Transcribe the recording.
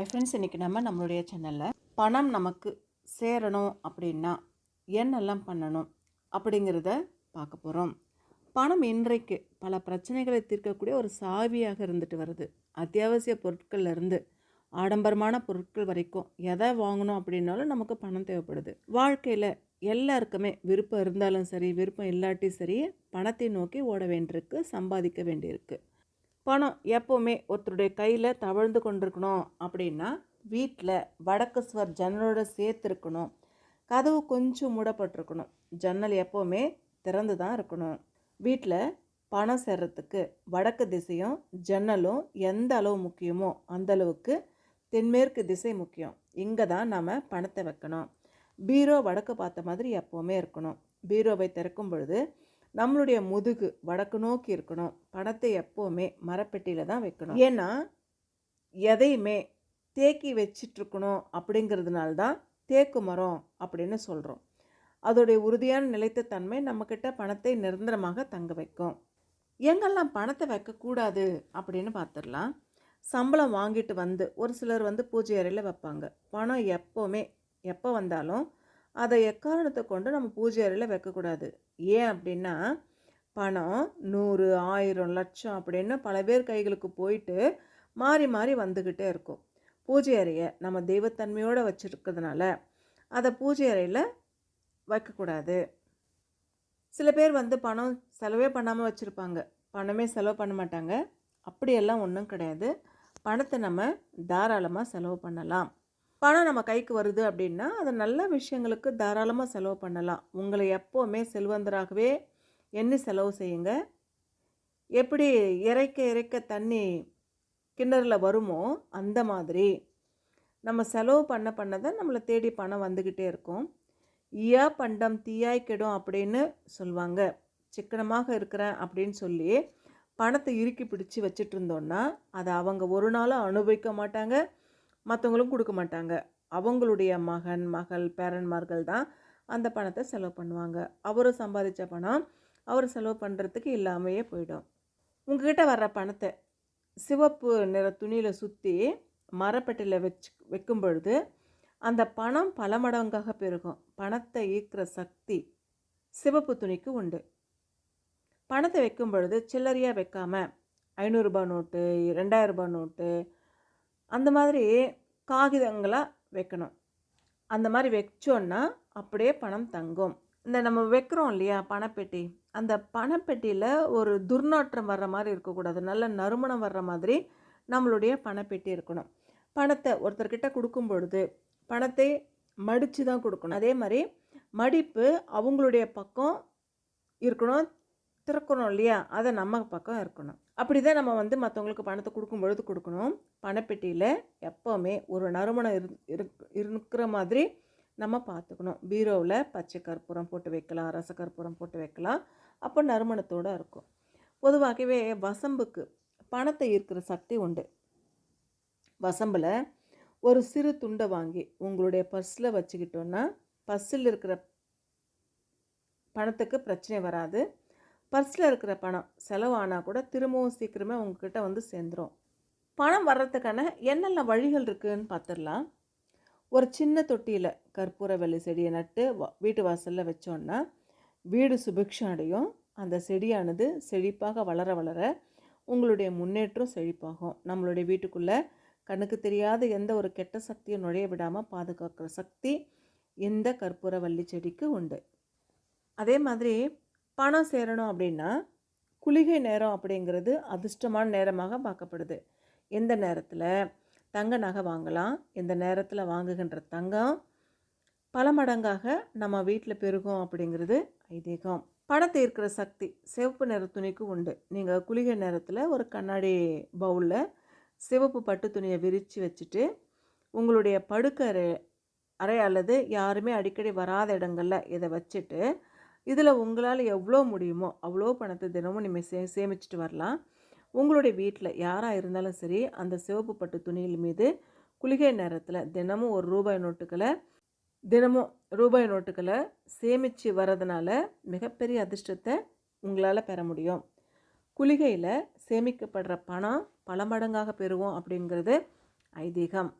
ஐ friends இன்றைக்கி நம்ம நம்மளுடைய சேனலில் பணம் நமக்கு சேரணும் அப்படின்னா என்னெல்லாம் பண்ணணும் அப்படிங்கிறத பார்க்க போகிறோம் பணம் இன்றைக்கு பல பிரச்சனைகளை தீர்க்கக்கூடிய ஒரு சாவியாக இருந்துட்டு வருது. அத்தியாவசிய பொருட்கள்லேருந்து ஆடம்பரமான பொருட்கள் வரைக்கும் எதை வாங்கணும் அப்படின்னாலும் நமக்கு பணம் தேவைப்படுது. வாழ்க்கையில் எல்லாருக்குமே விருப்பம் இருந்தாலும் சரி விருப்பம் இல்லாட்டி சரி பணத்தை நோக்கி ஓட வேண்டியிருக்கு சம்பாதிக்க வேண்டியிருக்கு. பணம் எப்போவுமே ஒருத்தருடைய கையில் தவழ்ந்து கொண்டிருக்கணும். அப்படின்னா வீட்டில் வடக்கு சுவர் ஜன்னலோட சேர்த்துருக்கணும். கதவு கொஞ்சம் மூடப்பட்டிருக்கணும். ஜன்னல் எப்போவுமே திறந்து தான் இருக்கணும். வீட்டில் பணம் சேர்றதுக்கு வடக்கு திசையும் ஜன்னலும் எந்த அளவு முக்கியமோ அந்த அளவுக்கு தென்மேற்கு திசை முக்கியம். இங்கே தான் நம்ம பணத்தை வைக்கணும். பீரோ வடக்கு பார்த்த மாதிரி எப்போவுமே இருக்கணும். பீரோவை திறக்கும் பொழுது நம்மளுடைய முதுகு வடக்கு நோக்கி இருக்கணும். பணத்தை எப்போவுமே மரப்பெட்டியில் தான் வைக்கணும். ஏன்னா எதையுமே தேக்கி வச்சிட்ருக்கணும் அப்படிங்கிறதுனால தான் தேக்கு மரம் அப்படின்னு சொல்கிறோம் அதோடைய உறுதியான நிலைத்த தன்மை நம்மக்கிட்ட பணத்தை நிரந்தரமாக தங்க வைக்கும். எங்கெல்லாம் பணத்தை வைக்கக்கூடாது அப்படின்னு பார்த்துடலாம் சம்பளம் வாங்கிட்டு வந்து ஒரு சிலர் வந்து பூஜை அறையில் வைப்பாங்க. பணம் எப்போவுமே எப்போ வந்தாலும் அதை எக்காரணத்தை கொண்டு நம்ம பூஜை அறையில் வைக்கக்கூடாது? ஏன் அப்படின்னா பணம் நூறு ஆயிரம் லட்சம் அப்படின்னு பல பேர் கைகளுக்கு போயிட்டு மாறி மாறி வந்துக்கிட்டே இருக்கும். பூஜை அறையை நம்ம தெய்வத்தன்மையோடு வச்சுருக்கிறதுனால அதை பூஜை அறையில் வைக்கக்கூடாது. சில பேர் வந்து பணம் செலவே பண்ணாமல் வச்சுருப்பாங்க. பணமே செலவு பண்ண மாட்டாங்க. அப்படியெல்லாம் ஒன்றும் கிடையாது. பணத்தை நம்ம தாராளமாக செலவு பண்ணலாம். பணம் நம்ம கைக்கு வருது அப்படின்னா அதை நல்ல விஷயங்களுக்கு தாராளமாக செலவு பண்ணலாம். உங்களை எப்போவுமே செல்வந்தராகவே எண்ணி செலவு செய்யுங்க. எப்படி இறைக்க இறைக்க தண்ணி கிணறில் வருமோ அந்த மாதிரி நம்ம செலவு பண்ண பண்ண தான் நம்மளை தேடி பணம் வந்துக்கிட்டே இருக்கும். ஈயா பண்டம் தீயாய் கெடும் அப்படின்னு சொல்லுவாங்க சிக்கனமாக இருக்கிறேன் அப்படின்னு சொல்லி பணத்தை இறுக்கி பிடிச்சி வச்சுட்டு இருந்தோன்னா அதை அவங்க ஒரு நாளும் அனுபவிக்க மாட்டாங்க. மற்றவங்களும் கொடுக்க மாட்டாங்க. அவங்களுடைய மகன் மகள் பேரன்மார்கள் தான் அந்த பணத்தை செலவு பண்ணுவாங்க. அவரும் சம்பாதிச்ச பணம் அவர் செலவு பண்ணுறதுக்கு இல்லாமையே போயிடும். உங்ககிட்ட வர்ற பணத்தை சிவப்பு நிற துணியில் சுற்றி மரப்பெட்டியில் வச்சு வைக்கும் பொழுது அந்த பணம் பல மடங்காக பெருகும். பணத்தை ஈர்க்கிற சக்தி சிவப்பு துணிக்கு உண்டு. பணத்தை வைக்கும் பொழுது சில்லறையாக வைக்காமல் ஐநூறுரூபா நோட்டு ரெண்டாயிரரூபா நோட்டு அந்த மாதிரி காகிதங்களை வைக்கணும். அந்த மாதிரி வச்சோன்னா அப்படியே பணம் தங்கும். இந்த நம்ம வைக்கிறோம் இல்லையா பணப்பெட்டி. அந்த பணப்பெட்டியில் ஒரு துர்நாற்றம் வர்ற மாதிரி இருக்கக்கூடாது. நல்ல நறுமணம் வர்ற மாதிரி நம்மளுடைய பணப்பெட்டி இருக்கணும். பணத்தை ஒருத்தர்கிட்ட கொடுக்கும் பொழுது பணத்தை மடித்து தான் கொடுக்கணும். அதே மாதிரி மடிப்பு அவங்களுடைய பக்கம் இருக்கணும் திறக்கணும் இல்லையா? அதை நம்ம பக்கம் இருக்கணும். அப்படி தான் நம்ம வந்து மற்றவங்களுக்கு பணத்தை கொடுக்கும் பொழுது கொடுக்கணும். பணப்பெட்டியில் எப்போவுமே ஒரு நறுமணம் இரு இருக்கிற மாதிரி நம்ம பார்த்துக்கணும். பீரோவில் பச்சை கற்பூரம் போட்டு வைக்கலாம் ரச கற்பூரம் போட்டு வைக்கலாம். அப்போ நறுமணத்தோடு இருக்கும். பொதுவாகவே வசம்புக்கு பணத்தை ஈர்க்கிற சக்தி உண்டு. வசம்பில் ஒரு சிறு துண்டை வாங்கி உங்களுடைய பர்ஸில் வச்சுக்கிட்டோன்னா பர்ஸில் இருக்கிற பணத்துக்கு பிரச்சனை வராது. பர்ஸில் இருக்கிற பணம் செலவானால் கூட திரும்பவும் சீக்கிரமே உங்ககிட்ட வந்து சேர்ந்துடும் பணம் வர்றதுக்கான என்னென்ன வழிகள் இருக்குதுன்னு பார்த்துடலாம் ஒரு சின்ன தொட்டியில் கற்பூர வெள்ளி செடியை நட்டு வா- வீட்டு வாசலில் வச்சோன்னா வீடு சுபிக்ஷம் அடையும். அந்த செடியானது செழிப்பாக வளர வளர உங்களுடைய முன்னேற்றம் செழிப்பாகும். நம்மளுடைய வீட்டுக்குள்ளே கண்ணுக்கு தெரியாத எந்த ஒரு கெட்ட சக்தியும் நுழைய விடாமல் பாதுகாக்கிற சக்தி இந்த கற்பூர வள்ளி செடிக்கு உண்டு. அதே மாதிரி பணம் சேரணும் அப்படின்னா குளிகை நேரம் அப்படிங்கிறது அதிர்ஷ்டமான நேரமாக பார்க்கப்படுது. எந்த நேரத்தில் தங்க நகை வாங்கலாம் இந்த நேரத்தில் வாங்குகின்ற தங்கம் பல மடங்காக நம்ம வீட்டில் பெருகும் அப்படிங்கிறது ஐதீகம். பணத்தை இருக்கிற சக்தி சிவப்பு நிற துணிக்கு உண்டு. நீங்கள் குளிகை நேரத்தில் ஒரு கண்ணாடி பவுலில் சிவப்பு பட்டு துணியை விரித்து வச்சுட்டு உங்களுடைய படுக்கை அறை அல்லது யாருமே அடிக்கடி வராத இடங்களில் இதை வச்சுட்டு இதில் உங்களால் எவ்வளோ முடியுமோ அவ்வளோ பணத்தை தினமும் நீங்கள் சே சேமிச்சிட்டு வரலாம். உங்களுடைய வீட்டில் யாராக இருந்தாலும் சரி அந்த சிவப்பு பட்டு துணியில் மீது குளிகை நேரத்தில் தினமும் ஒரு ரூபாய் நோட்டுகளை தினமும் ரூபாய் நோட்டுகளை சேமித்து வரதுனால மிகப்பெரிய அதிர்ஷ்டத்தை உங்களால் பெற முடியும். குளிகையில் சேமிக்கப்படுற பணம் பல மடங்காக பெறுவோம் அப்படிங்கிறது ஐதீகம்.